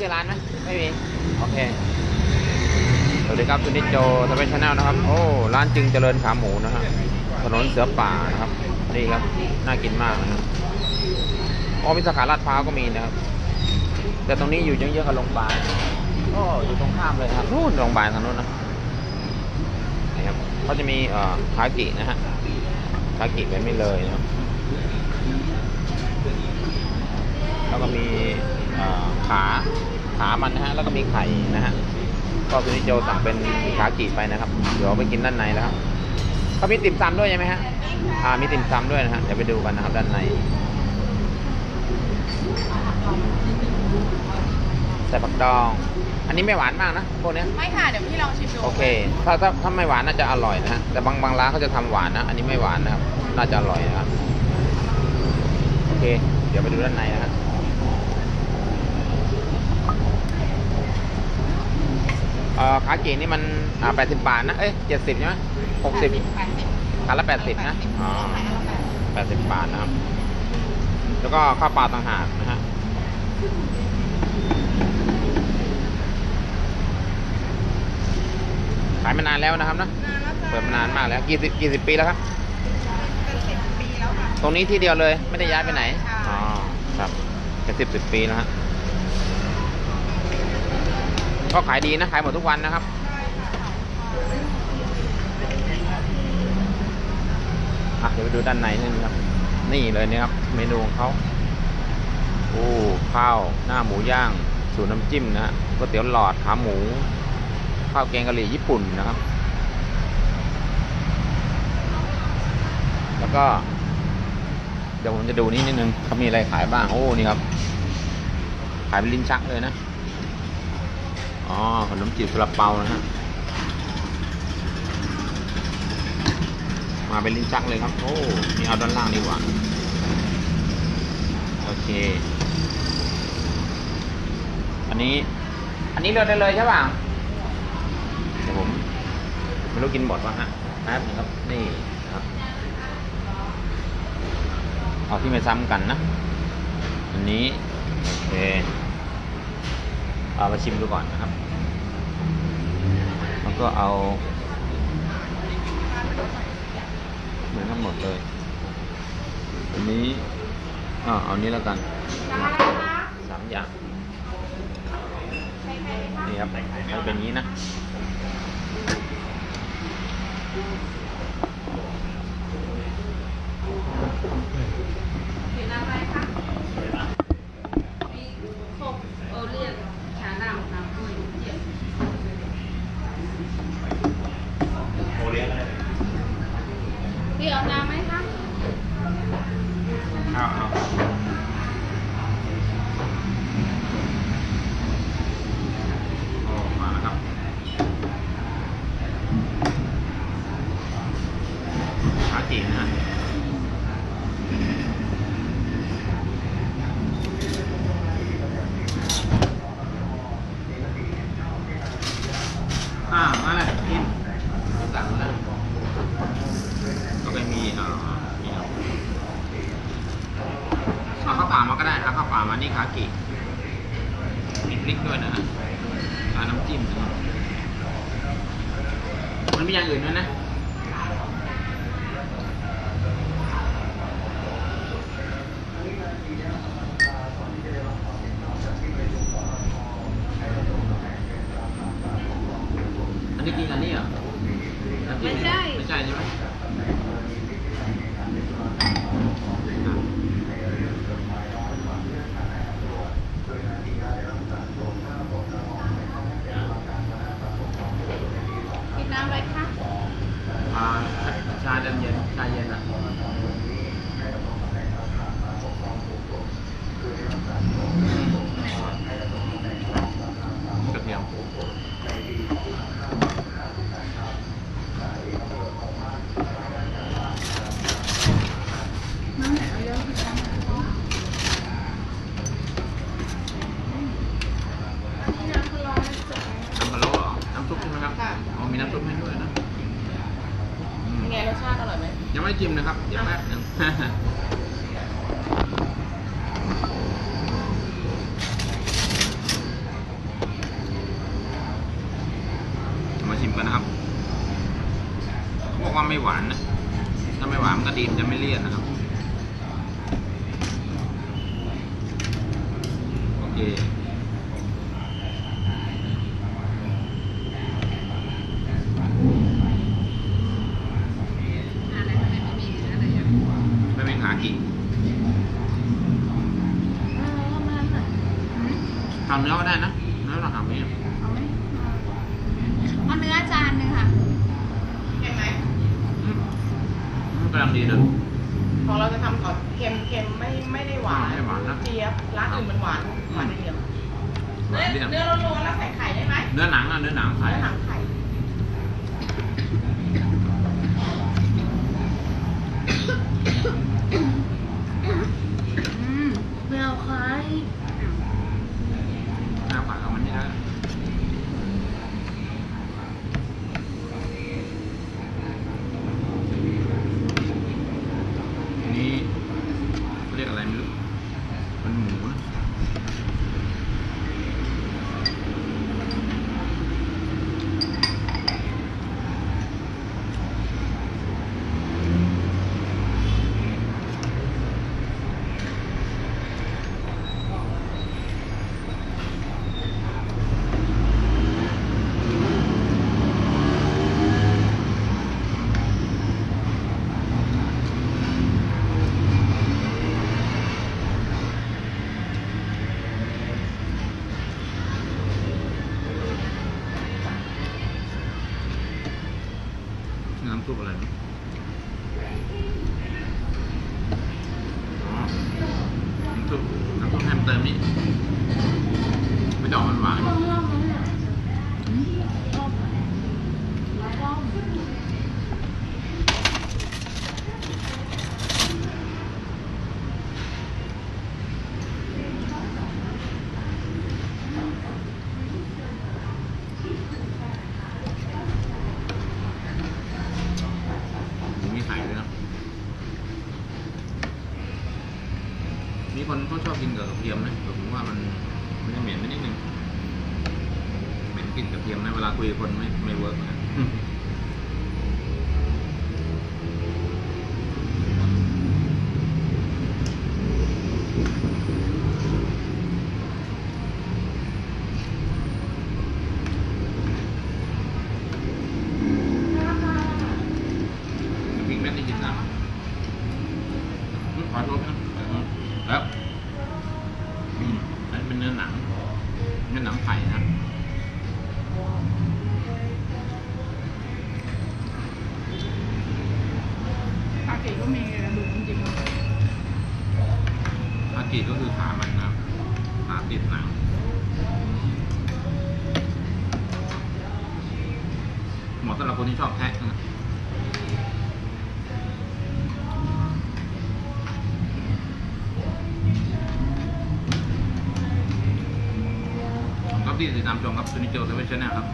ชื่อร้านไหมไม่มี โอเค สวัสดีครับคุณนิจโจสเปชาแนลนะครับ โอ้ ร้านจึงเจริญขาหมูนะฮะ ถนนเสือป่านะครับ นี่ครับ น่ากินมากนะครับอ๋อมีสาขาลาดพร้าวก็มีนะครับ แต่ตรงนี้อยู่เยอะๆกับโรงพยาบาลโอ้อยู่ตรงข้ามเลยครับนู่นโรงพยาบาลทางนู้นนะนี่ครับเขาจะมีเอ่อคากินะฮะคากิเป็นไม่เลยนะครับแล้วก็มีเอ่อขา ขามันนะฮะ แล้วก็มีไข่นะฮะ ก็คุณนิโจสั่งเป็นขากิไปนะครับ เดี๋ยวไปกินด้านในแล้วครับเขามีติ่มซำด้วยใช่ไหมฮะ อ่า มีติ่มซำด้วยนะฮะ เดี๋ยวไปดูกันนะครับด้านใน ใส่ผักดอง อันนี้ไม่หวานมากนะพวกเนี้ยไม่ค่ะ เดี๋ยวพี่ลองชิมดู โอเค ถ้าถ้าถ้าไม่หวานน่าจะอร่อยนะฮะ แต่บางบางร้านเขาจะทำหวานนะ อันนี้ไม่หวานนะครับ น่าจะอร่อยนะครับ โอเค เดี๋ยวไปดูด้านในนะฮะ เอ่อขาเกนี่มันอ่า80บาทนะ เอ้ย70ใช่ไหม60แปดสิบคันละ80นะ อ๋อ80บาทนะครับ แล้วก็ข้าวเปลาต่างหากนะฮะขายมานานแล้วนะครับนะนานแล้วจ้ะเปิดมานานมากแล้วกี่สิบกี่สิบปีแล้วครับเป็นสิบปีแล้วค่ะตรงนี้ที่เดียวเลยไม่ได้ย้ายไปไหนใช่อ๋อ ครับเป็นสิบสิบปีแล้วฮะ ก็ขายดีนะ ขายหมดทุกวันนะครับอะเดี๋ยวไปดูด้านในนิดนึงครับ นี่เลยนี่ยครับ เมนูของเขาโอ้ข้าวหน้าหมูย่าง สูตรน้ำจิ้มนะฮะก๋วยเตี๋ยวหลอดขาหมู ข้าวแกงกะหรี่ญี่ปุ่นนะครับ แล้วก็ เดี๋ยวผมจะดูนี่นิดนึงเขามีอะไรขายบ้าง โอ้ นี่ครับ ขายเป็นลิ้นชักเลยนะ อ๋อขนมจีบซาลาเปานะฮะ มาเป็นลิ้นชักเลยครับ โอ้นี่เอาด้านล่างดีกว่า โอเค อันนี้ อันนี้เลือกได้เลยใช่ป่ะเดี๋ยวผมไม่รู้กินหมดป่ะฮะแป๊บนึงครับ นี่ครับ เอาที่ไม่ซ้ำกันนะ อันนี้ โอเค เอามาชิมดูก่อนนะครับแล้วก็เอา เหมือนกันหมดเลย อันนี้อ่าเอานี้แล้วกันสามอย่างนี่ครับมันเป็นนี้นะเห็นอะไรคะมีโคกโอเลียนชาดำน้ำกล้วยเจี๊ยบ โอเลี้ยงอะไร พี่เอาน้ำไหมคะ เอาเอาโอ้มาแล้วครับ ขาจีนนะฮะอ่ามาเลยกินสั่งแล้วก็ไปมีเอ่อมีเอาเอาข้าวเปล่ามาก็ได้เอาข้าวเปล่ามานี่คากิ มีพริกด้วยนะทาน้ำจิ้มนะมันมีอย่างอื่นด้วยนะอันนี้กินอันนี้เหรอน้ำจิ้ไม่ใช่ ไม่ใช่ใช่ไหม น้ำซุปให้ด้วยนะเป็ไงรสชาติอร่อยไหมยังไม่จิ้มนะครับยังไม่ยังมาชิมกันนะครับเขาบอกว่าไม่หวานนะถ้าไม่หวานมันก็ดีมจะไม่เลี่ยนนะครับโอเค ไม่เป็นขากิ่งเออมาค่ะทำเนื้อก็ได้นะเนื้อเราทำเองเอาไหมเอาเนื้อจานหนึงค่ะเห็นไหมอืมมันกำลังดีเลยของเราจะทำก่อนเค็มเค็มไม่ไม่ได้หวานไม่หวานนะเจี๊ยบร้านอื่นมันหวานหวานอย่างเดียวหวานเลี่ยนเนื้อล้วนๆแล้วใส่ไข่ได้ไหมเนื้อหนังอะเนื้อหนังไข่เนื้อหนังไข่ ติมนี่ไม่ดอกมันหวาน มีไข่ด้วยนะ มีคนเขาชอบกินกับกระเทียมนะแต่ผมว่ามันมันจะเหม็นไปนิดนึง เหม็นกลินกระเทียมนะเวลาคุยกับคนไม่ไม่เวิร์กนะ มาะสำหรับคนที่ชอบแทะนะครับที่ติดตามชมครับซูนิเจเซเว่นชาแนลครับ